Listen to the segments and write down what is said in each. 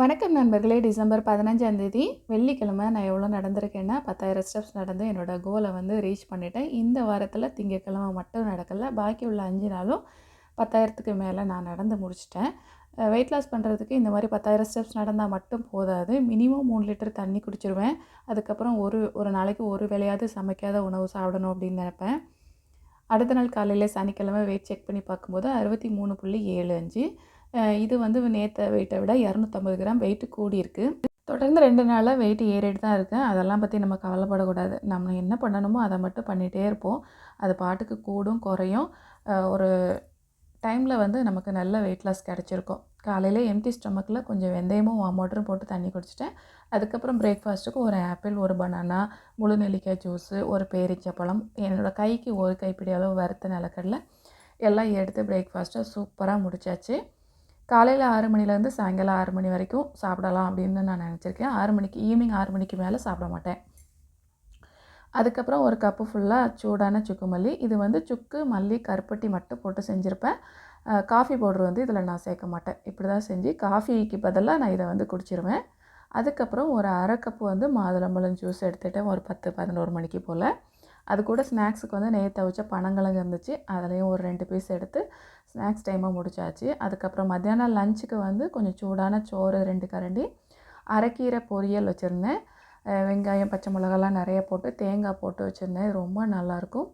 வணக்கம் நண்பர்களே. டிசம்பர் பதினஞ்சாந்தேதி வெள்ளிக்கிழமை நான் எவ்வளோ நடந்திருக்கேன்னா பத்தாயிரம் ஸ்டெப்ஸ் நடந்து என்னோடய கோலை வந்து ரீச் பண்ணிட்டேன். இந்த வாரத்தில் திங்கக்கிழமை மட்டும் நடக்கலை. பாக்கி உள்ள அஞ்சு நாளும் பத்தாயிரத்துக்கு மேலே நான் நடந்து முடிச்சிட்டேன். வெயிட் லாஸ் பண்ணுறதுக்கு இந்த மாதிரி பத்தாயிரம் ஸ்டெப்ஸ் நடந்தால் மட்டும் போதாது. மினிமம் மூணு லிட்டர் தண்ணி குடிச்சிருவேன். அதுக்கப்புறம் ஒரு ஒரு நாளைக்கு ஒரு வேளையாவது சமைக்காத உணவு சாப்பிடணும் அப்படின்னு நினைப்பேன். அடுத்த நாள் காலையில் சனிக்கிழமை வெயிட் செக் பண்ணி பார்க்கும்போது அறுபத்தி மூணு புள்ளி ஏழு அஞ்சு. இது வந்து நேற்று வெயிட்டை விட இரநூத்தம்பது கிராம் வெயிட்டு கூடியிருக்கு. தொடர்ந்து ரெண்டு நாளாக வெயிட் ஏறிட்டு தான் இருக்கேன் அதெல்லாம் பற்றி நம்ம கவலைப்படக்கூடாது. நம்ம என்ன பண்ணணுமோ அதை மட்டும் பண்ணிகிட்டே இருப்போம். அது பாட்டுக்கு கூடும் குறையும். ஒரு டைமில் வந்து நமக்கு நல்ல வெயிட் லாஸ் கிடச்சிருக்கும். காலையில் எம்டி ஸ்டொமக்கில் கொஞ்சம் வெந்தயமும் வாம் போட்டு தண்ணி குடிச்சிட்டேன். அதுக்கப்புறம் பிரேக்ஃபாஸ்ட்டுக்கு ஒரு ஆப்பிள் ஒரு பனானா முழு நெல்லிக்காய் ஜூஸு ஒரு பேரிச்சப்பழம் என்னோடய கைக்கு ஒரு கைப்பிடி அளவு வறுத்த நிலக்கடலை எல்லாம் எடுத்து பிரேக்ஃபாஸ்ட்டை சூப்பராக முடிச்சாச்சு. காலையில் ஆறு மணிலேருந்து சாயங்காலம் ஆறு மணி வரைக்கும் சாப்பிடலாம் அப்படின்னு நான் நினச்சிருக்கேன். ஆறு மணிக்கு ஈவினிங் ஆறு மணிக்கு மேலே சாப்பிட மாட்டேன். அதுக்கப்புறம் ஒரு கப்பு ஃபுல்லாக சூடான சுக்கு மல்லி. இது வந்து சுக்கு மல்லி கருப்பட்டி மட்டும் போட்டு செஞ்சுருப்பேன். காஃபி பவுடர் வந்து இதில் நான் சேர்க்க மாட்டேன். இப்படி தான் செஞ்சு காஃபிக்கு பதிலாக நான் இதை வந்து குடிச்சிருவேன். அதுக்கப்புறம் ஒரு அரை கப்பு வந்து மாதுளம்பழம் ஜூஸ் எடுத்துகிட்டேன் ஒரு பத்து பதினோரு மணிக்கு போல். அது கூட ஸ்நாக்ஸுக்கு வந்து நேற்று தவிச்ச பனங்கிழங்கு இருந்துச்சு. அதுலேயும் ஒரு ரெண்டு பீஸ் எடுத்து ஸ்நாக்ஸ் டைமாக முடிச்சாச்சு. அதுக்கப்புறம் மத்தியானம் லஞ்சுக்கு வந்து கொஞ்சம் சூடான சோறு ரெண்டு கரண்டி அரைக்கீரை பொரியல் வச்சுருந்தேன். வெங்காயம் பச்சை மிளகாலாம் நிறைய போட்டு தேங்காய் போட்டு வச்சுருந்தேன். ரொம்ப நல்லாயிருக்கும்.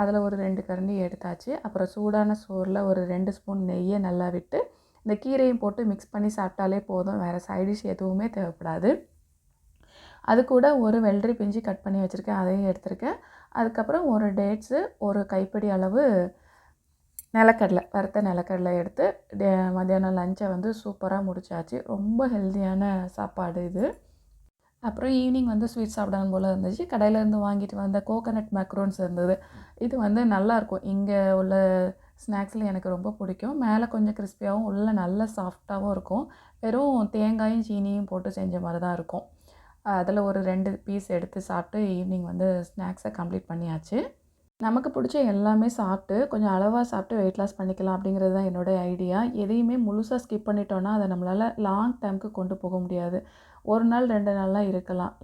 அதில் ஒரு ரெண்டு கரண்டி எடுத்தாச்சு. அப்புறம் சூடான சோறில் ஒரு ரெண்டு ஸ்பூன் நெய்யை நல்லா விட்டு இந்த கீரையும் போட்டு மிக்ஸ் பண்ணி சாப்பிட்டாலே போதும். வேறு சைடிஷ் எதுவுமே தேவைப்படாது. அது கூட ஒரு வெள்ளரி பிஞ்சு கட் பண்ணி வச்சுருக்கேன். அதையும் எடுத்திருக்கேன். அதுக்கப்புறம் ஒரு டேட்ஸு ஒரு கைப்பிடி அளவு நிலக்கடலை வறுத்த நிலக்கடலை எடுத்து மத்தியானம் லஞ்சை வந்து சூப்பராக முடிச்சாச்சு. ரொம்ப ஹெல்த்தியான சாப்பாடு இது. அப்புறம் ஈவினிங் வந்து ஸ்வீட் சாப்பிடணும் போல் இருந்துச்சு. கடையிலேருந்து வாங்கிட்டு வந்த கோகனட் மேக்ரோன்ஸ் இருந்தது. இது வந்து நல்லாயிருக்கும் இங்கே உள்ள ஸ்நாக்ஸில் எனக்கு ரொம்ப பிடிக்கும். மேலே கொஞ்சம் கிறிஸ்பியாகவும் உள்ளே நல்ல சாஃப்டாகவும் இருக்கும். வெறும் தேங்காயும் சீனியும் போட்டு செஞ்ச மாதிரி தான் இருக்கும். அதில் ஒரு ரெண்டு பீஸ் எடுத்து சாப்பிட்டு ஈவினிங் வந்து ஸ்நாக்ஸை கம்ப்ளீட் பண்ணியாச்சு. நமக்கு பிடிச்ச எல்லாமே சாப்பிட்டு கொஞ்சம் அளவாக சாப்பிட்டு வெயிட் லாஸ் பண்ணிக்கலாம் அப்படிங்கிறது தான் என்னோடய ஐடியா எதையுமே முழுசாக ஸ்கிப் பண்ணிட்டோன்னா அதை நம்மளால் லாங் டைமுக்கு கொண்டு போக முடியாது. ஒரு நாள் ரெண்டு நாள்லாம் இருக்கலாம்.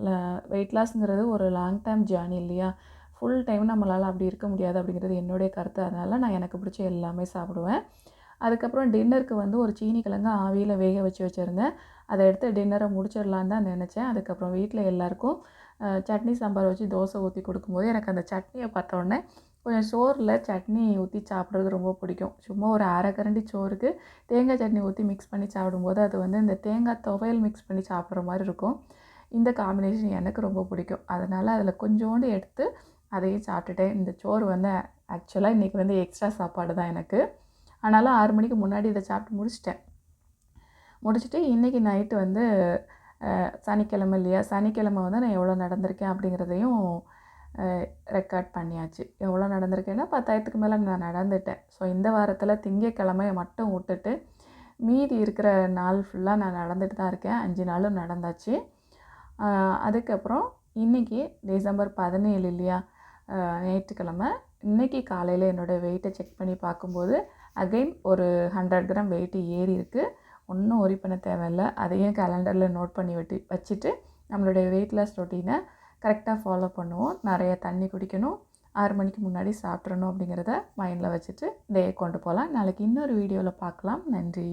வெயிட் லாஸ்ங்கிறது ஒரு லாங் டைம் ஜேர்னி இல்லையா? ஃபுல் டைம் நம்மளால் அப்படி இருக்க முடியாது அப்படிங்கிறது என்னுடைய கருத்து. அதனால் நான் எனக்கு பிடிச்ச எல்லாமே சாப்பிடுவேன். அதுக்கப்புறம் டின்னருக்கு வந்து ஒரு சீனி கிழங்கு ஆவியில் வேக வச்சு வச்சுருந்தேன். அதை எடுத்து டின்னரை முடிச்சிடலான்னு தான் நினச்சேன். அதுக்கப்புறம் வீட்டில் எல்லாேருக்கும் சட்னி சாம்பார் வச்சு தோசை ஊற்றி கொடுக்கும்போது எனக்கு அந்த சட்னியை பார்த்தோன்னே கொஞ்சம் சோறில் சட்னி ஊற்றி சாப்பிட்றது ரொம்ப பிடிக்கும். சும்மா ஒரு அரை கரண்டி சோறுக்கு தேங்காய் சட்னி ஊற்றி மிக்ஸ் பண்ணி சாப்பிடும்போது அது வந்து இந்த தேங்காய் துவையல் மிக்ஸ் பண்ணி சாப்பிட்ற மாதிரி இருக்கும். இந்த காம்பினேஷன் எனக்கு ரொம்ப பிடிக்கும். அதனால் அதில் கொஞ்சோண்டு எடுத்து அதையும் சாப்பிட்டுட்டேன். இந்த சோறு வந்து ஆக்சுவலாக இன்றைக்கி வந்து எக்ஸ்ட்ரா சாப்பாடு தான் எனக்கு. ஆனாலும் ஆறு மணிக்கு முன்னாடி இதை சாப்பிட்டு முடிச்சிட்டேன். முடிச்சுட்டு இன்றைக்கி நைட்டு வந்து சனிக்கிழமை இல்லையா? சனிக்கிழமை வந்து நான் எவ்வளோ நடந்திருக்கேன் அப்படிங்கிறதையும் ரெக்கார்ட் பண்ணியாச்சு. எவ்வளோ நடந்திருக்கேன்னா பத்தாயிரத்துக்கு மேலே நான் நடந்துட்டேன். ஸோ இந்த வாரத்தில் திங்கக்கிழமையை மட்டும் விட்டுட்டு மீதி இருக்கிற நாள் ஃபுல்லாக நான் நடந்துட்டு தான் இருக்கேன். அஞ்சு நாளும் நடந்தாச்சு. அதுக்கப்புறம் இன்றைக்கி டிசம்பர் பதினேழு இல்லையா? ஞாயிற்றுக்கிழமை. இன்றைக்கி காலையில் என்னோடய வெயிட்டை செக் பண்ணி பார்க்கும்போது அகைன் ஒரு ஹண்ட்ரட் கிராம் வெயிட்டு ஏறி இருக்குது ஒன்றும் ஒரி பண்ண தேவையில்லை. அதையும் கேலண்டரில் நோட் பண்ணி வெட்டி வச்சுட்டு நம்மளுடைய வெயிட் லாஸ் ரொட்டீனை கரெக்டாக ஃபாலோ பண்ணுவோம். நிறைய தண்ணி குடிக்கணும். ஆறு மணிக்கு முன்னாடி சாப்பிட்றணும் அப்படிங்கிறத மைண்டில் வச்சுட்டு டே கொண்டு போகலாம். நாளைக்கு இன்னொரு வீடியோவில் பார்க்கலாம். நன்றி.